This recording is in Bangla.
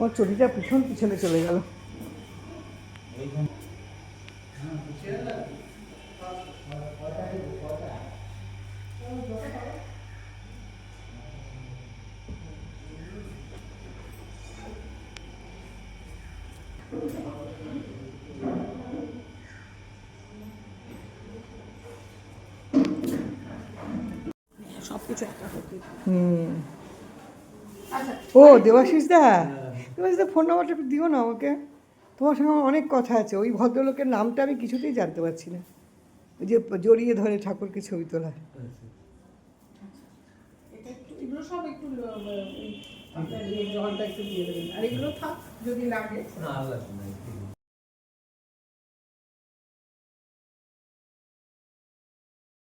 ওর চটিটা পিছন পিছনে চলে গেল। সব কিছু একটা হুম। আচ্ছা। ও দেবাশিস দা। দা ফোন নাম্বারটা একটু দিও না আমাকে। তোমার সঙ্গে আমার অনেক কথা আছে ওই ভদ্রলোকের নামটা আমি কিছুতেই জানতে পারছি না। ওই যে জড়িয়ে ধরে ঠাকুরকে ছবি তোলা এগুলো সব একটু আপনার একটু দিয়ে দেবেন। আর এগুলো থাক যদি লাগে। না